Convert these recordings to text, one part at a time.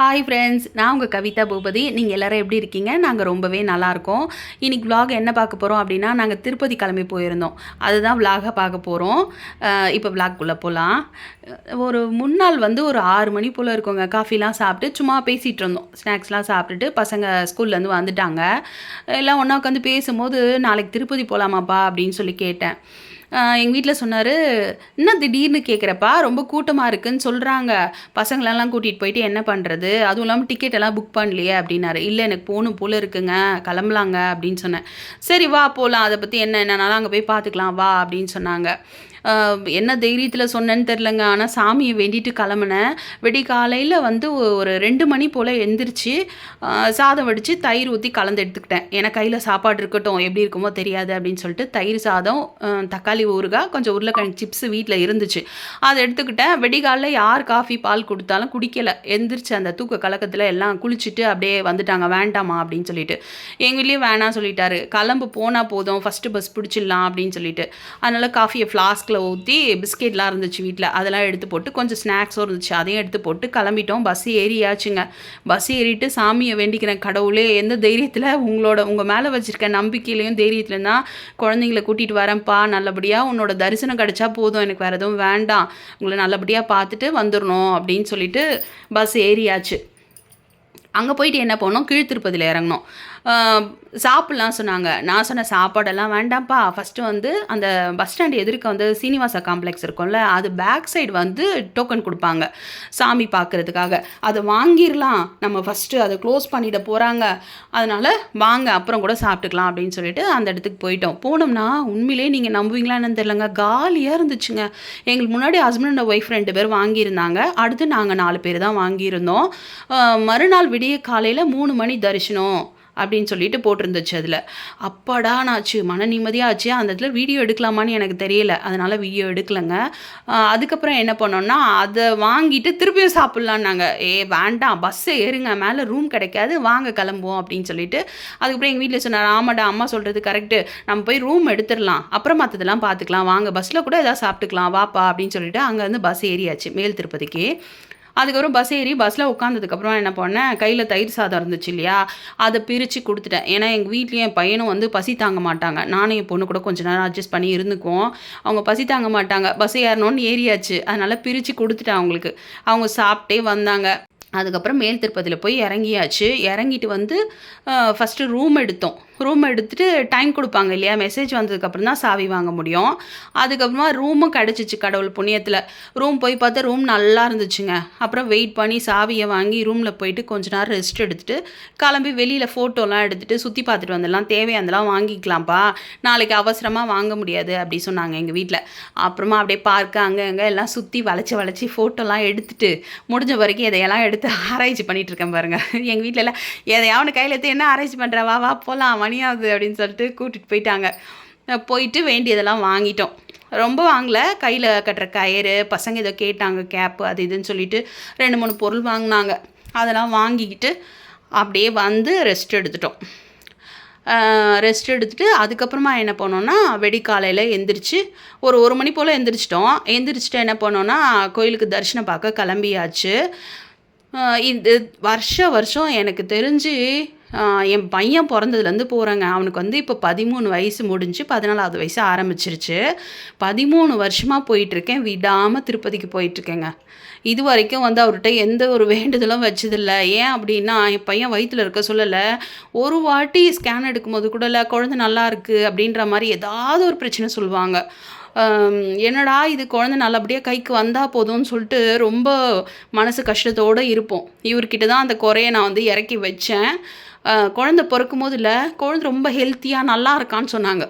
Hi friends நான் உங்கள் கவிதா பூபதி. நீங்கள் எல்லாரும் எப்படி இருக்கீங்க? நாங்கள் ரொம்பவே நல்லாயிருக்கோம் இன்றைக்கி இன்னைக்கு என்ன பார்க்க போகிறோம் அப்படின்னா நாங்கள் திருப்பதி கிளம்பி போயிருந்தோம். அதுதான் vlog-அ பார்க்க போகிறோம் இப்போ vlog-குள்ளே போகலாம் ஒரு முன்னாள் வந்து ஒரு ஆறு மணி போல் இருக்கோங்க. காஃபிலாம் சாப்பிட்டு சும்மா பேசிகிட்டு இருந்தோம். ஸ்நாக்ஸ்லாம் சாப்பிட்டுட்டு பசங்க ஸ்கூல்லேருந்து வந்துட்டாங்க. எல்லாம் ஒன்றா உட்காந்து பேசும்போது நாளைக்கு திருப்பதி போகலாமாப்பா அப்படின்னு சொல்லி கேட்டேன். எங்கள் வீட்டில் சொன்னார் என்ன திடீர்னு கேட்குறப்பா ரொம்ப கூட்டமாக இருக்குன்னு சொல்கிறாங்க பசங்களெல்லாம் கூட்டிகிட்டு போயிட்டு என்ன பண்ணுறது அதுவும் இல்லாமல் டிக்கெட் எல்லாம் புக் பண்ணலையே அப்படின்னாரு. இல்லை எனக்கு போகணும் போல இருக்குங்க. கிளம்பலாங்க அப்படின்னு சொன்னேன். சரி வா போகலாம் அதை பற்றி என்ன என்னன்னாலும் அங்கே போய் பார்த்துக்கலாம் வா அப்படின்னு சொன்னாங்க. என்ன தைரியத்தில் சொன்னேன்னு தெரிலங்க ஆனால் சாமியை வேண்டிட்டு கிளம்புனேன் வெடி காலையில் வந்து ஒரு ரெண்டு மணி போல் எந்திரிச்சு சாதம் வடித்து தயிர் ஊற்றி கலந்து எடுத்துக்கிட்டேன். ஏன்னா கையில் சாப்பாடு இருக்கட்டும் எப்படி இருக்குமோ தெரியாது அப்படின்னு சொல்லிட்டு தயிர் சாதம் தக்காளி ஊறுகாய் கொஞ்சம் உருளைக்கிழங்கு சிப்ஸ் வீட்டில் இருந்துச்சு. அதை எடுத்துக்கிட்டேன். வெடிகாலில் யார் காஃபி பால் கொடுத்தாலும் குடிக்கலை. எந்திரிச்சு அந்த தூக்க கலக்கத்தில் எல்லாம் குளிச்சுட்டு அப்படியே வந்துட்டாங்க. வேண்டாமா அப்படின்னு சொல்லிட்டு. எங்கள் வீட்லேயும் வேணாம் சொல்லிட்டாரு. கிளம்பு போனால் போதும். ஃபஸ்ட்டு பஸ் பிடிச்சிடலாம் அப்படின்னு சொல்லிட்டு. அதனால் காஃபியை ஃப்ளாஸ்க் ஃப்ளாஸ்கில் ஊற்றி பிஸ்கெட்லாம் இருந்துச்சு வீட்டில் அதெல்லாம் எடுத்து போட்டு கொஞ்சம் ஸ்நாக்ஸும் இருந்துச்சு. அதையும் எடுத்து போட்டு கிளம்பிட்டோம். பஸ் ஏறியாச்சுங்க. பஸ் ஏறிட்டு சாமியை வேண்டிக்கிறேன் கடவுளே எந்த தைரியத்தில் உங்களோட உங்கள் மேலே வச்சுருக்க நம்பிக்கையிலையும் தைரியத்துலையும் தான் குழந்தைங்கள கூட்டிகிட்டு வரேன்ப்பா நல்லபடியாக உன்னோட தரிசனம் கிடச்சா போதும். எனக்கு வேறு எதுவும் வேண்டாம். உங்களை நல்லபடியாக பார்த்துட்டு வந்துடணும் அப்படின்னு சொல்லிட்டு பஸ் ஏறியாச்சு. அங்கே போயிட்டு என்ன பண்ணோம்? கீழ்த்திருப்பதியில் இறங்கினோம். சாப்பிட்லாம் சொன்னாங்க. நான் சொன்ன சாப்பாடெல்லாம் வேண்டாம்ப்பா. ஃபஸ்ட்டு வந்து அந்த பஸ் ஸ்டாண்ட் எதிர்க்க வந்து சீனிவாசா காம்ப்ளெக்ஸ் இருக்கும்ல அது பேக் சைடு வந்து டோக்கன் கொடுப்பாங்க சாமி பார்க்குறதுக்காக. அதை வாங்கிடலாம். நம்ம ஃபஸ்ட்டு அதை க்ளோஸ் பண்ணிட போகிறாங்க அதனால் வாங்க அப்புறம் கூட சாப்பிட்டுக்கலாம் அப்படின்னு சொல்லிட்டு அந்த இடத்துக்கு போயிட்டோம். போனோம்னா உண்மையிலே நீங்கள் நம்புவீங்களா என்னன்னு காலியாக இருந்துச்சுங்க. எங்களுக்கு முன்னாடி ஹஸ்பண்ட் அண்ட் ஒய்ஃப் ரெண்டு பேர் வாங்கியிருந்தாங்க. அடுத்து நாங்கள் நாலு பேர் தான் வாங்கியிருந்தோம். மறுநாள் விடிய காலையில் மூணு மணி தரிசனம். அப்படின்னு சொல்லிட்டு போட்டிருந்துச்சு அதில். அப்பாடா ஆச்சு மன நிம்மதியாச்சு அந்த இடத்துல வீடியோ எடுக்கலாமான்னு எனக்கு தெரியல. அதனால் வீடியோ எடுக்கலைங்க. அதுக்கப்புறம் என்ன பண்ணோன்னா அதை வாங்கிட்டு திருப்பியும் சாப்பிட்லான்னாங்க. ஏ வேண்டாம் பஸ்ஸை ஏறுங்க மேலே ரூம் கிடைக்காது வாங்க கிளம்புவோம் அப்படின்னு சொல்லிட்டு. அதுக்கப்புறம் எங்கள் வீட்டில் சொன்னார் ஆமாடா அம்மா சொல்கிறது கரெக்டு நம்ம போய் ரூம் எடுத்துடலாம். அப்புறம் மற்றதெல்லாம் பார்த்துக்கலாம் வாங்க பஸ்ஸில் கூட எதாவது சாப்பிட்டுக்கலாம். வாப்பா அப்படின்னு சொல்லிட்டு அங்கேருந்து பஸ் ஏறியாச்சு மேல் திருப்பதிக்கு. அதுக்கப்புறம் பஸ் ஏறி பஸ்ஸில் உட்காந்ததுக்கப்புறம் என்ன பண்ணேன்? கையில் தயிர் சாதம் இருந்துச்சு இல்லையா? அதை பிரித்து கொடுத்துட்டேன். ஏன்னா எங்கள் வீட்லேயும் என் பையனும் வந்து பசி தாங்க மாட்டாங்க. நானும் என் பொண்ணு கூட கொஞ்சம் நேரம் அட்ஜஸ்ட் பண்ணி இருந்துக்குவோம். அவங்க பசி தாங்க மாட்டாங்க. பஸ் ஏறணும்னு ஏறியாச்சு. அதனால் பிரித்து கொடுத்துட்டேன் அவங்களுக்கு. அவங்க சாப்பிட்டே வந்தாங்க. அதுக்கப்புறம் மேல் திருப்பதியில் போய் இறங்கியாச்சு. இறங்கிட்டு வந்து ஃபஸ்ட்டு ரூம் எடுத்தோம். ரூம் எடுத்துட்டு டைம் கொடுப்பாங்க இல்லையா? மெசேஜ் வந்ததுக்கப்புறம் தான் சாவி வாங்க முடியும். அதுக்கப்புறமா ரூமும் கிடச்சிச்சு கடவுள் புண்ணியத்தில். ரூம் போய் பார்த்தா ரூம் நல்லா இருந்துச்சுங்க. அப்புறம் வெயிட் பண்ணி சாவியை வாங்கி ரூமில் போயிட்டு கொஞ்ச நேரம் ரெஸ்ட் எடுத்துகிட்டு கிளம்பி வெளியில் ஃபோட்டோலாம் எடுத்துகிட்டு சுற்றி பார்த்துட்டு வந்துடலாம். தேவையானதெல்லாம் வாங்கிக்கலாம்ப்பா. நாளைக்கு அவசரமாக வாங்க முடியாது அப்படி சொன்னாங்க எங்கள் வீட்டில் அப்புறமா அப்படியே பார்க்க அங்கே அங்கே எல்லாம் சுற்றி வளைச்சி வளைச்சி ஃபோட்டோலாம் எடுத்துட்டு முடிஞ்ச வரைக்கும் எதையெல்லாம் எடுத்து ஆராய்ச்சி பண்ணிகிட்டு இருக்கேன் பாருங்கள் எங்கள் வீட்டிலலாம் எதையாவது கையில் எடுத்து என்ன ஆராய்ச்சி பண்ணுற வா வா போகலாம் மணியாகுது அப்படின்னு சொல்லிட்டு கூட்டிகிட்டு போயிட்டாங்க. போயிட்டு வேண்டியதெல்லாம் வாங்கிட்டோம். ரொம்ப வாங்கல. கையில் கட்டுற கயிறு பசங்க ஏதோ கேட்டாங்க கேப்பு அது இதுன்னு சொல்லிட்டு ரெண்டு மூணு பொருள் வாங்கினாங்க. அதெல்லாம் வாங்கிக்கிட்டு அப்படியே வந்து ரெஸ்ட் எடுத்துட்டோம். ரெஸ்ட் எடுத்துகிட்டு அதுக்கப்புறமா என்ன பண்ணோன்னா வெடிக்காலையில் எந்திரிச்சு ஒரு ஒரு மணி போல் எந்திரிச்சிட்டோம். எந்திரிச்சிட்டு என்ன பண்ணோன்னா கோயிலுக்கு தரிசனம் பார்க்க கிளம்பியாச்சு. இது வருஷ வருஷம் எனக்கு தெரிஞ்சு என் பையன் பிறந்ததுலேருந்து போகிறேங்க அவனுக்கு வந்து இப்போ பதிமூணு வயசு முடிஞ்சு பதினாலாவது வயசு ஆரம்பிச்சிருச்சு. பதிமூணு வருஷமாக போயிட்டுருக்கேன். விடாமல் திருப்பதிக்கு போயிட்டுருக்கேங்க. இது வரைக்கும் வந்து அவர்கிட்ட எந்த ஒரு வேண்டுதலும் வச்சதில்லை. ஏன் அப்படின்னா என் பையன் வயிற்றில் இருக்க சொல்லலை ஒரு வாட்டி ஸ்கேன் எடுக்கும்போது கூட இல்லை குழந்தை நல்லா இருக்குது அப்படின்ற மாதிரி ஏதாவது ஒரு பிரச்சனை சொல்லுவாங்க. என்னடா இது குழந்தை நல்லபடியாக கைக்கு வந்தால் போதும்னு சொல்லிட்டு ரொம்ப மனசு கஷ்டத்தோடு இருப்போம். இவர்கிட்ட தான் அந்த குறையை நான் வந்து இறக்கி வச்சேன். குழந்த குழந்தை பிறக்கும் போது இல்லை குழந்தை ரொம்ப ஹெல்த்தியாக நல்லா இருக்கான்னு சொன்னாங்க.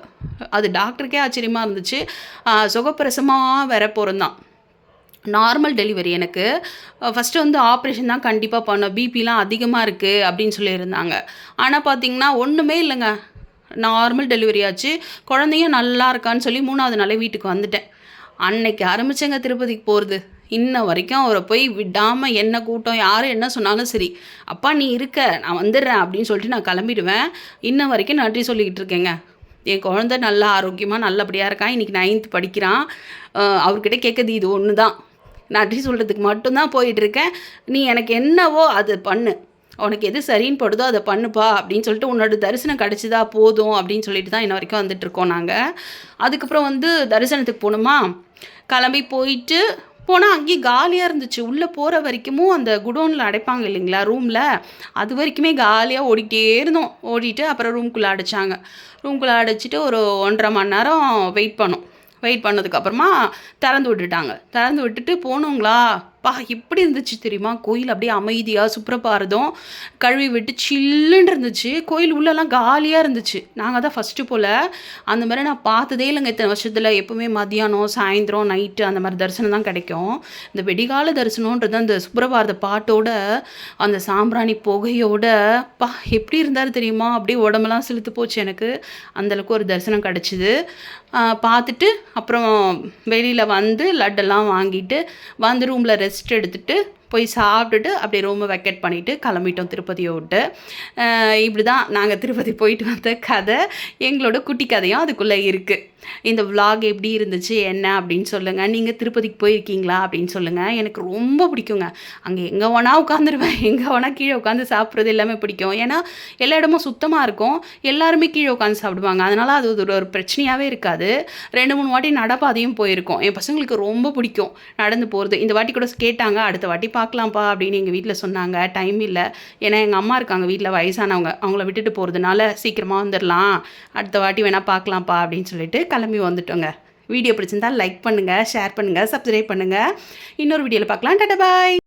அது டாக்டருக்கே ஆச்சரியமாக இருந்துச்சு. சுகப்பிரசமாக வேற பிறந்தான். நார்மல் டெலிவரி எனக்கு. ஃபஸ்ட்டு வந்து ஆப்ரேஷன் தான் கண்டிப்பாக பண்ணோம் பிபிலாம் அதிகமாக இருக்குது அப்படின்னு சொல்லியிருந்தாங்க. ஆனால் பார்த்தீங்கன்னா ஒன்றுமே இல்லைங்க. நார்மல் டெலிவரி ஆச்சு. குழந்தையும் நல்லா இருக்கான்னு சொல்லி மூணாவது நாளே வீட்டுக்கு வந்துட்டேன். அன்னைக்கு ஆரம்பிச்சேங்க திருப்பதிக்கு போகிறது இன்ன வரைக்கும் அவரை போய் விடாமல் என்ன கூட்டம் யார் என்ன சொன்னாலும் சரி அப்பா நீ இருக்க நான் வந்துடுறேன் அப்படின்னு சொல்லிட்டு நான் கிளம்பிடுவேன். இன்ன வரைக்கும் நன்றி சொல்லிக்கிட்டு இருக்கேங்க. என் குழந்தை நல்லா ஆரோக்கியமாக நல்லபடியாக இருக்கான் இன்றைக்கி நைன்த் படிக்கிறான். அவர்கிட்ட கேட்குது இது ஒன்று தான் நன்றி சொல்கிறதுக்கு மட்டும்தான் போயிட்டுருக்கேன் நீ எனக்கு என்னவோ அது பண்ணு. உனக்கு எது சரின்னு படுதோ அதை பண்ணுப்பா அப்படின்னு சொல்லிட்டு உன்னோட தரிசனம் கிடச்சிதா போதும் அப்படின்னு சொல்லிட்டு தான் இன்ன வரைக்கும் வந்துட்டுருக்கோம் நாங்கள் அதுக்கப்புறம் வந்து தரிசனத்துக்கு போகணுமா? கிளம்பி போயிட்டு போனால் அங்கேயும் காலியாக இருந்துச்சு. உள்ளே போகிற வரைக்கும் அந்த குடோனில் அடைப்பாங்க இல்லைங்களா ரூமில்? அது வரைக்குமே காலியாக ஓடிக்கிட்டே இருந்தோம். ஓடிட்டு அப்புறம் ரூம்குள்ளே அடைச்சாங்க. ரூம்குள்ளே அடைச்சிட்டு ஒரு ஒன்றரை மணி நேரம் வெயிட் பண்ணோம். வெயிட் பண்ணதுக்கப்புறமா திறந்து விட்டுட்டாங்க. திறந்து விட்டுட்டு போனோங்களா அப்பா எப்படி இருந்துச்சு தெரியுமா? கோயில் அப்படியே அமைதியாக சுப்ரபாரதம் கழுவி விட்டு சில்லுன்னு இருந்துச்சு. கோயில் உள்ளெல்லாம் காலியாக இருந்துச்சு. நாங்கள் தான் ஃபஸ்ட்டு போல். அந்த மாதிரி நான் பார்த்ததே இல்லைங்க. இத்தனை வருஷத்தில் எப்போவுமே மதியானம் சாயந்தரம் நைட்டு அந்த மாதிரி தரிசனம் தான் கிடைக்கும். இந்த வெடிகால தரிசனன்றது அந்த சுப்ரபாரத பாட்டோட அந்த சாம்பிராணி புகையோட பா எப்படி இருந்தார் தெரியுமா? அப்படியே உடம்பெல்லாம் செலுத்து போச்சு எனக்கு. அந்தளவுக்கு ஒரு தரிசனம் கிடச்சிது. பார்த்துட்டு அப்புறம் வெளியில் வந்து லட்டெல்லாம் வாங்கிட்டு வந்து ரூமில் ரெஸ்ட் எடுத்துட்டு போய் சாப்பிட்டுட்டு அப்படியே ரூமை வெக்கேட் பண்ணிவிட்டு கிளம்பிட்டோம் திருப்பதியை விட்டு இப்படி தான் நாங்கள் திருப்பதி போயிட்டு வந்த கதை எங்களோட குட்டி கதையும் அதுக்குள்ளே இருக்குது இந்த விலாக் எப்படி இருந்துச்சு என்ன அப்படின்னு சொல்லுங்கள் நீங்கள் திருப்பதிக்கு போயிருக்கீங்களா அப்படின்னு சொல்லுங்கள் எனக்கு ரொம்ப பிடிக்குங்க. அங்கே எங்கே வேணா உட்காந்துருவேன். எங்கே வேணா கீழே உட்காந்து சாப்பிட்றது எல்லாமே பிடிக்கும். ஏன்னா எல்லா இடமும் சுத்தமாக இருக்கும். எல்லாருமே கீழே உட்காந்து சாப்பிடுவாங்க. அதனால் அது ஒரு ஒரு பிரச்சனையாகவே இருக்காது. ரெண்டு மூணு வாட்டி நடப்பாதையும் போயிருக்கோம். என் பசங்களுக்கு ரொம்ப பிடிக்கும் நடந்து போகிறது இந்த வாட்டி கூட கேட்டாங்க அடுத்த வாட்டி பார்க்கலாம்ப்பா அப்படின்னு எங்கள் வீட்டில் சொன்னாங்க. டைம் இல்லை. ஏன்னா எங்கள் அம்மா இருக்காங்க வீட்டில் வயசானவங்க. அவங்கள விட்டுட்டு போகிறதுனால சீக்கிரமாக வந்துடலாம் அடுத்த வாட்டி வேணால் பார்க்கலாம்ப்பா அப்படின்னு சொல்லிட்டு கிளம்பி வந்துட்டோங்க. வீடியோ பிடிச்சிருந்தால் லைக் பண்ணுங்கள் ஷேர் பண்ணுங்கள் சப்ஸ்கிரைப் பண்ணுங்கள் இன்னொரு வீடியோவில் பார்க்கலாம். டாடா பாய்